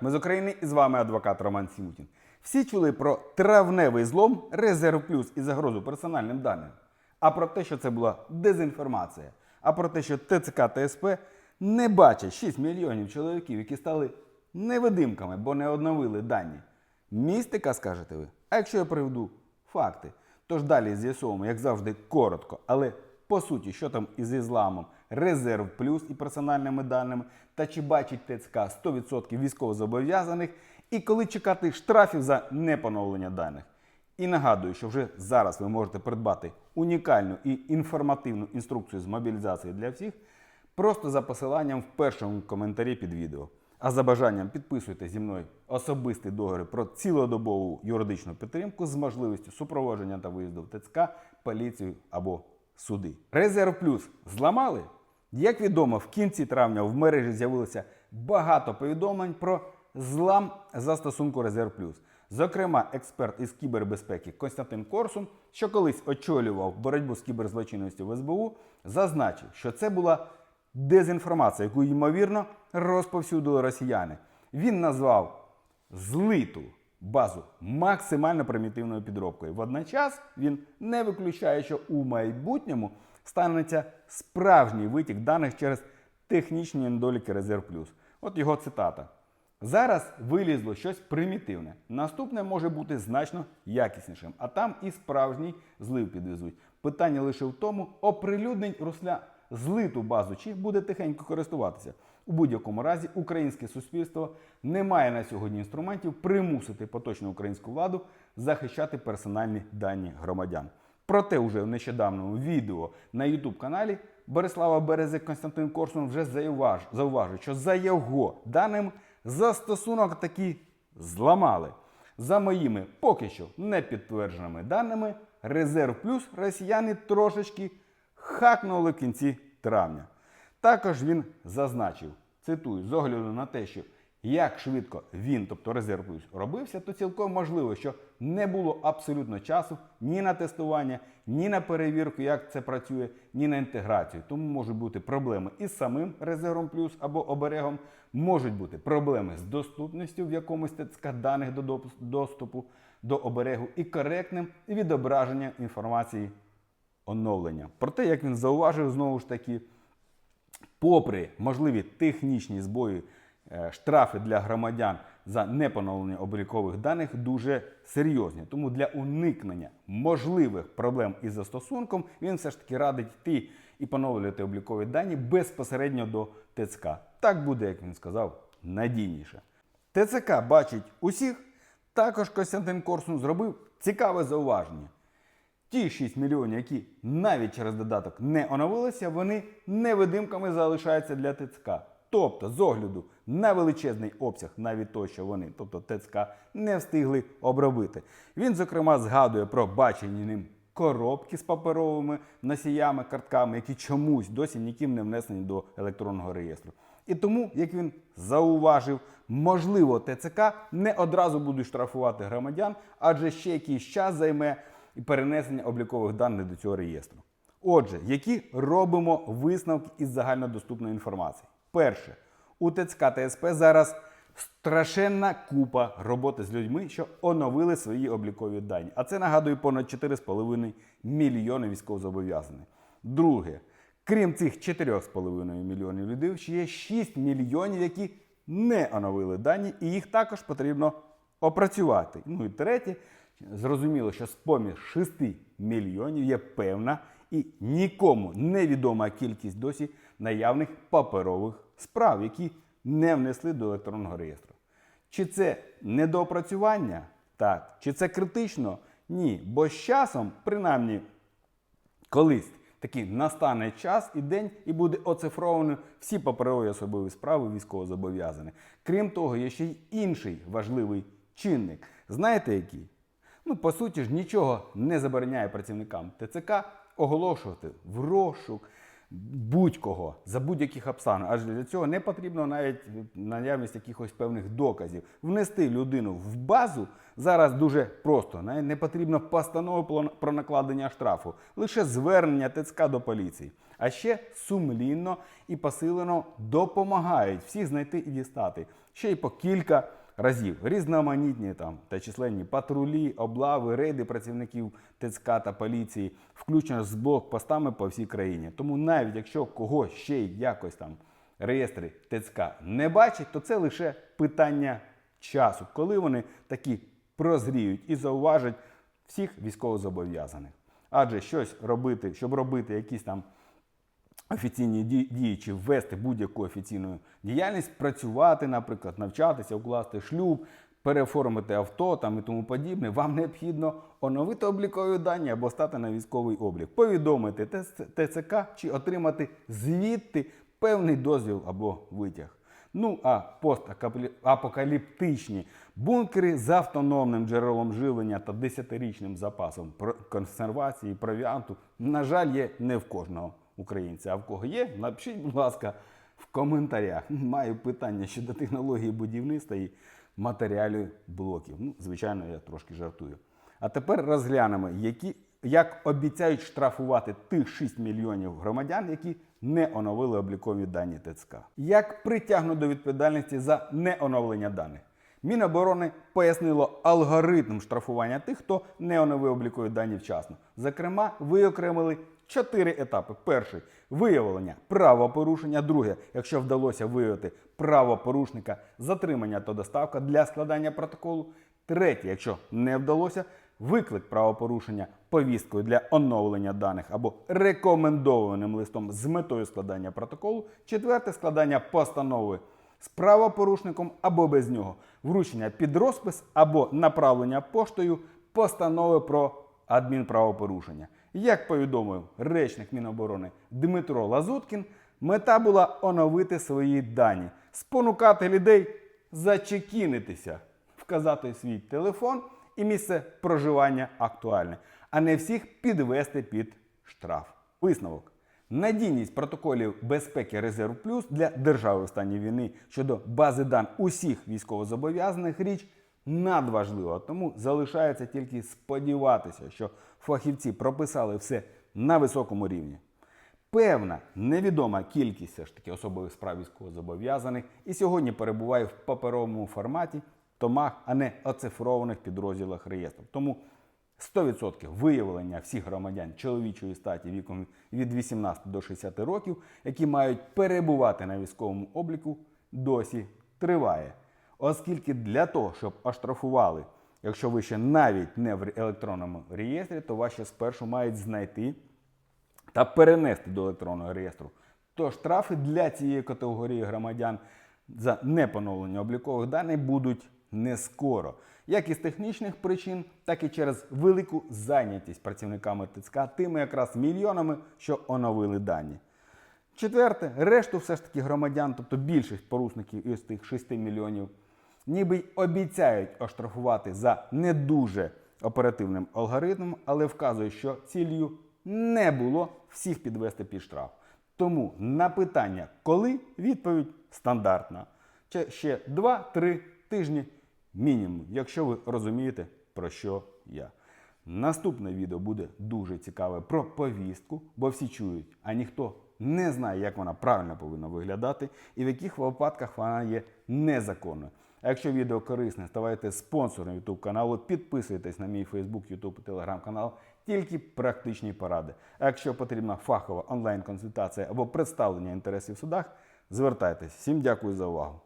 Ми з України і з вами адвокат Роман Сімутін. Всі чули про травневий злом, резерв плюс і загрозу персональним даним. А про те, що це була дезінформація. А про те, що ТЦК та СП не бачать 6 мільйонів чоловіків, які стали невидимками, бо не оновили дані. Містика, скажете ви? А якщо я приведу факти, тож далі з'ясовуємо, як завжди, коротко, але по суті, що там із ізламом, резерв плюс і персональними даними, та чи бачить ТЦК 100% військовозобов'язаних, і коли чекати штрафів за непоновлення даних. І нагадую, що вже зараз ви можете придбати унікальну і інформативну інструкцію з мобілізації для всіх, просто за посиланням в першому коментарі під відео. А за бажанням підписуйте зі мною особистий договір про цілодобову юридичну підтримку з можливістю супроводження та виїзду в ТЦК, поліцію або суди. Резерв плюс зламали? Як відомо, в кінці травня в мережі з'явилося багато повідомлень про злам застосунку Резерв Плюс. Зокрема, експерт із кібербезпеки Костянтин Корсун, що колись очолював боротьбу з кіберзлочинністю в СБУ, зазначив, що це була дезінформація, яку ймовірно розповсюдили росіяни. Він назвав злиту базу максимально примітивною підробкою. Водночас він не виключає, що у майбутньому станеться справжній витік даних через технічні недоліки Резерв Плюс. От його цитата. Зараз вилізло щось примітивне. Наступне може бути значно якіснішим, а там і справжній злив підвезуть. Питання лише в тому, оприлюднить Русля злиту базу чи буде тихенько користуватися. У будь-якому разі українське суспільство не має на сьогодні інструментів примусити поточну українську владу захищати персональні дані громадян. Проте, уже в нещодавному відео на youtube каналі Борислава Березик Константин Корсун вже зауваж, зауважив, що за його даними застосунок таки зламали. За моїми поки що не підтвердженими даними, резерв плюс росіяни трошечки хакнули в кінці травня. Також він зазначив, цитую, з огляду на те, що як швидко він, тобто резерв робився, то цілком можливо, що не було абсолютно часу ні на тестування, ні на перевірку, як це працює, ні на інтеграцію. Тому можуть бути проблеми із самим резервом плюс або оберегом, можуть бути проблеми з доступністю в якомусь ТЦК даних до доступу до оберегу і коректним відображенням інформації оновлення. Проте, як він зауважив, знову ж таки, попри можливі технічні збої, штрафи для громадян за непоновлення облікових даних дуже серйозні. Тому для уникнення можливих проблем із застосунком він все ж таки радить йти і поновлювати облікові дані безпосередньо до ТЦК. Так буде, як він сказав, надійніше. ТЦК бачить усіх. Також Костянтин Корсун зробив цікаве зауваження. Ті 6 мільйонів, які навіть через додаток не оновилися, вони невидимками залишаються для ТЦК. Тобто, з огляду на величезний обсяг, навіть то, що вони, тобто ТЦК, не встигли обробити. Він, зокрема, згадує про бачені ним коробки з паперовими носіями, картками, які чомусь досі ніким не внесені до електронного реєстру. І тому, як він зауважив, можливо, ТЦК не одразу будуть штрафувати громадян, адже ще якийсь час займе перенесення облікових даних до цього реєстру. Отже, які робимо висновки із загальнодоступної інформації? Перше, у ТЦК та СП зараз страшенна купа роботи з людьми, що оновили свої облікові дані. А це нагадую понад 4,5 мільйони військовозобов'язаних. Друге, крім цих 4,5 мільйонів людей, ще є 6 мільйонів, які не оновили дані, і їх також потрібно опрацювати. Ну і третє, зрозуміло, що з поміж 6 мільйонів є певна і нікому невідома кількість досі наявних паперових справ, які не внесли до електронного реєстру. Чи це недоопрацювання? Так. Чи це критично? Ні. Бо з часом, принаймні, колись такий настане час і день, і буде оцифровано всі паперові особові справи військовозобов'язаних. Крім того, є ще й інший важливий чинник. Знаєте який? Ну, по суті ж, нічого не забороняє працівникам ТЦК оголошувати в розшук будь-кого за будь-яких обставин. Аж для цього не потрібно навіть наявність якихось певних доказів. Внести людину в базу зараз дуже просто. Навіть не потрібно постанови про накладення штрафу, лише звернення ТЦК до поліції. А ще сумлінно і посилено допомагають всіх знайти і дістати. ще й по кілька разів. Різноманітні там та численні патрулі, облави, рейди працівників ТЦК та поліції, включно з блокпостами по всій країні. Тому навіть якщо кого ще якось там реєстри ТЦК не бачать, то це лише питання часу, коли вони такі прозріють і зауважать всіх військовозобов'язаних. Адже щось робити, щоб робити якісь там офіційні ді- дії чи ввести будь-яку офіційну діяльність, працювати, наприклад, навчатися, укласти шлюб, переоформити авто там і тому подібне, вам необхідно оновити облікові дані або стати на військовий облік, повідомити ТЦК чи отримати звідти певний дозвіл або витяг. Ну а постапокаліптичні бункери з автономним джерелом живлення та 10-річним запасом консервації провіанту, на жаль, є не в кожного українця. А в кого є, напишіть, будь ласка, в коментарях. Маю питання щодо технології будівництва і матеріалів блоків. Ну, звичайно, я трошки жартую. А тепер розглянемо, які, як обіцяють штрафувати тих 6 мільйонів громадян, які не оновили облікові дані ТЦК. Як притягнуть до відповідальності за неоновлення даних? Міноборони пояснило алгоритм штрафування тих, хто не оновив облікові дані вчасно. Зокрема, виокремили чотири етапи. Перший виявлення правопорушення. Друге, якщо вдалося виявити правопорушника, затримання та доставка для складання протоколу. Третє, якщо не вдалося, виклик правопорушення повісткою для оновлення даних або рекомендованим листом з метою складання протоколу. Четверте складання постанови з правопорушником або без нього, вручення під розпис або направлення поштою постанови про адмінправопорушення. Як повідомив речник Міноборони Дмитро Лазуткін, мета була оновити свої дані, спонукати людей зачекінитися, вказати свій телефон і місце проживання актуальне, а не всіх підвести під штраф. Висновок. Надійність протоколів безпеки Резерв Плюс для держави в стані війни щодо бази дан усіх військовозобов'язаних річ надважлива. Тому залишається тільки сподіватися, що фахівці прописали все на високому рівні. Певна невідома кількість все ж таки особових справ військовозобов'язаних і сьогодні перебуває в паперовому форматі, томах, а не оцифрованих підрозділах реєстру. Тому 100% виявлення всіх громадян чоловічої статі віком від 18 до 60 років, які мають перебувати на військовому обліку, досі триває. Оскільки для того, щоб оштрафували, якщо ви ще навіть не в електронному реєстрі, то вас ще спершу мають знайти та перенести до електронного реєстру. То штрафи для цієї категорії громадян за непоновлення облікових даних будуть не скоро, як із технічних причин, так і через велику зайнятість працівниками ТЦК тими якраз мільйонами, що оновили дані. Четверте, решту все ж таки громадян, тобто більшість порушників із тих 6 мільйонів, ніби й обіцяють оштрафувати за не дуже оперативним алгоритмом, але вказують, що ціллю не було всіх підвести під штраф. Тому на питання, коли відповідь стандартна. Ще- Ще 2-3 тижні мінімум, якщо ви розумієте, про що я. Наступне відео буде дуже цікаве про повістку, бо всі чують, а ніхто не знає, як вона правильно повинна виглядати і в яких випадках вона є незаконною. А якщо відео корисне, ставайте спонсором YouTube каналу, підписуйтесь на мій Facebook, YouTube і Telegram канал. Тільки практичні поради. А якщо потрібна фахова онлайн-консультація або представлення інтересів в судах, звертайтесь. Всім дякую за увагу.